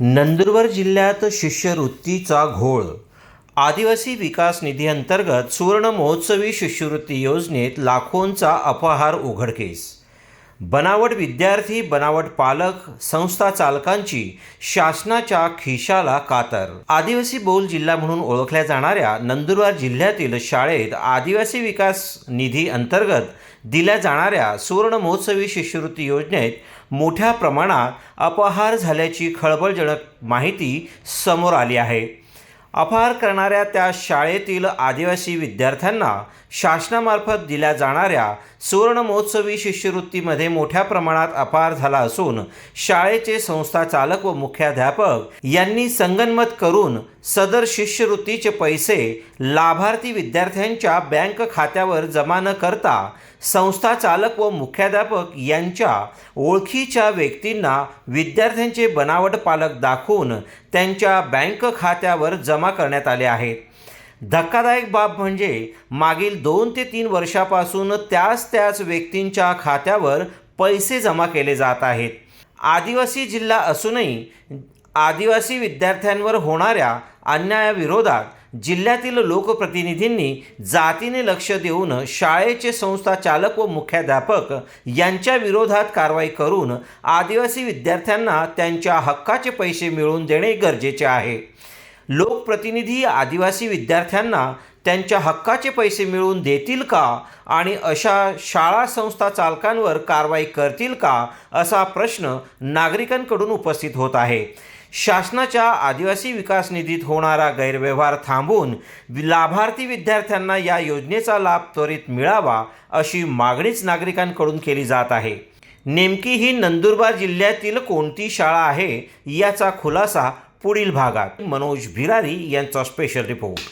नंदुरबार जिल्ह्यात शिष्यवृत्तीचा घोळ. आदिवासी विकास निधी अंतर्गत सुवर्ण महोत्सवी शिष्यवृत्ती योजनेत लाखोंचा अपहार उघडकीस. बनावट विद्यार्थी बनावट पालक संस्था चालकांची शासनाच्या खिशाला कातर. आदिवासी बोल जिल्हा म्हणून ओळखल्या जाणाऱ्या नंदुरबार जिल्ह्यातील शाळेत आदिवासी विकास निधी अंतर्गत दिल्या जाणाऱ्या सुवर्ण महोत्सवी शिष्यवृत्ती योजनेत मोठ्या प्रमाणात अपहार झाल्याची खळबळजनक माहिती समोर आली आहे. अपहार करणाऱ्या त्या शाळेतील आदिवासी विद्यार्थ्यांना शासनामार्फत दिल्या जाणाऱ्या सुवर्णमहोत्सवी शिष्यवृत्तीमध्ये मोठ्या प्रमाणात अपहार झाला असून शाळेचे संस्था चालक व मुख्याध्यापक यांनी संगनमत करून सदर शिष्यवृत्तीचे पैसे लाभार्थी विद्यार्थ्यांच्या बँक खात्यावर जमा न करता संस्था चालक व मुख्याध्यापक यांच्या ओळखीच्या व्यक्तींना विद्यार्थ्यांचे बनावट पालक दाखवून त्यांच्या बँक खात्यावर जमा जमा करण्यात आले आहेत. धक्कादायक बाब म्हणजे मागील दोन ते तीन वर्षापासून त्याच त्याच व्यक्तींच्या खात्यावर पैसे जमा केले जात आहेत. आदिवासी जिल्हा असूनही आदिवासी विद्यार्थ्यांवर होणाऱ्या अन्यायाविरोधात जिल्ह्यातील लोकप्रतिनिधींनी जातीने लक्ष देऊन शाळेचे संस्था चालक व मुख्याध्यापक यांच्या विरोधात कारवाई करून आदिवासी विद्यार्थ्यांना त्यांच्या हक्काचे पैसे मिळवून देणे गरजेचे आहे. लोकप्रतिनिधी आदिवासी विद्यार्थ्यांना त्यांच्या हक्काचे पैसे मिळवून देतील का? आणि अशा शाळा संस्था चालकांवर कारवाई करतील का? असा प्रश्न नागरिकांकडून उपस्थित होत आहे. शासनाच्या आदिवासी विकास निधीत होणारा गैरव्यवहार थांबवून लाभार्थी विद्यार्थ्यांना या योजनेचा लाभ त्वरित मिळावा अशी मागणीच नागरिकांकडून केली जात आहे. नेमकी ही नंदुरबार जिल्ह्यातील कोणती शाळा आहे? याचा खुलासा पुढील भागात मनोज भिरारी यांचा स्पेशल रिपोर्ट